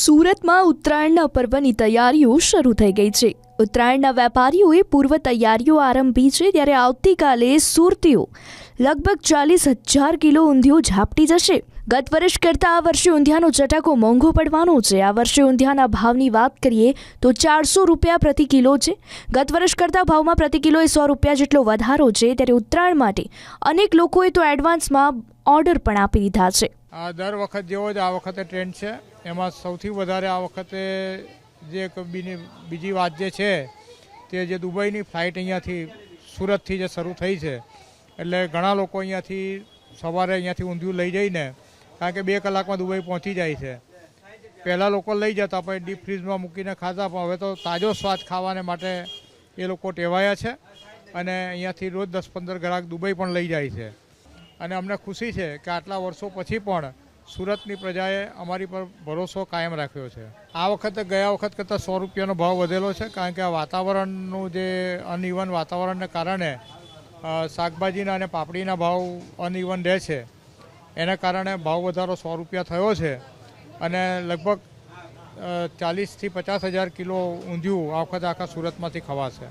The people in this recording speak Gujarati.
સુરતમાં ઉત્તરાયણના પર્વની તૈયારીઓ શરૂ થઈ ગઈ છે. ઉત્તરાયણના વેપારીઓએ પૂર્વ તૈયારીઓ આરંભી છે ત્યારે આવતીકાલે સુરતીઓ લગભગ ચાલીસ હજાર કિલો ઊંધિયું ઝાપટી જશે. ગત વર્ષ કરતાં આ વર્ષે ઊંધિયાનો ચટાકો મોંઘો પડવાનો છે. આ વર્ષે ઊંધિયાના ભાવની વાત કરીએ તો ચારસો રૂપિયા પ્રતિ કિલો છે. ગત વર્ષ કરતાં ભાવમાં પ્રતિ કિલોએ સો રૂપિયા જેટલો વધારો છે. ત્યારે ઉત્તરાયણ માટે અનેક લોકોએ તો એડવાન્સમાં ઓર્ડર પણ આપી દીધા છે. આ દર વખત જેવો જ આ વખતે ટ્રેન્ડ છે. એમાં સૌથી વધારે આ વખતે જે બીજી વાત જે છે, તે જે દુબઈની ફ્લાઇટ અહીંયાથી સુરતથી જે શરૂ થઈ છે. એટલે ઘણા લોકો અહીંયાથી સવારે અહીંયાથી ઊંધિયું લઈ જઈને, કારણ કે બે કલાકમાં દુબઈ પહોંચી જાય છે. પહેલાં લોકો લઈ જતા, પણ ડીપ ફ્રીઝમાં મૂકીને ખાતા પણ હવે તો તાજો સ્વાદ ખાવાને માટે એ લોકો ટેવાયા છે. અને અહીંયાથી રોજ દસ પંદર ગ્રાહક દુબઈ પણ લઈ જાય છે. અને અમને ખુશી છે કે આટલા વર્ષો પછી પણ સુરતની પ્રજાએ અમારી પર ભરોસો કાયમ રાખ્યો છે. આ વખતે ગયા વખત કરતાં સો રૂપિયાનો ભાવ વધેલો છે, કારણ કે આ વાતાવરણનું જે અનઇવન વાતાવરણને કારણે શાકભાજીના અને પાપડીના ભાવ અનઇવન રહે છે. એના કારણે ભાવ વધારો સો રૂપિયા થયો છે અને લગભગ ચાલીસથી પચાસ હજાર કિલો ઊંધિયું આ વખતે આખા સુરતમાંથી ખવાશે.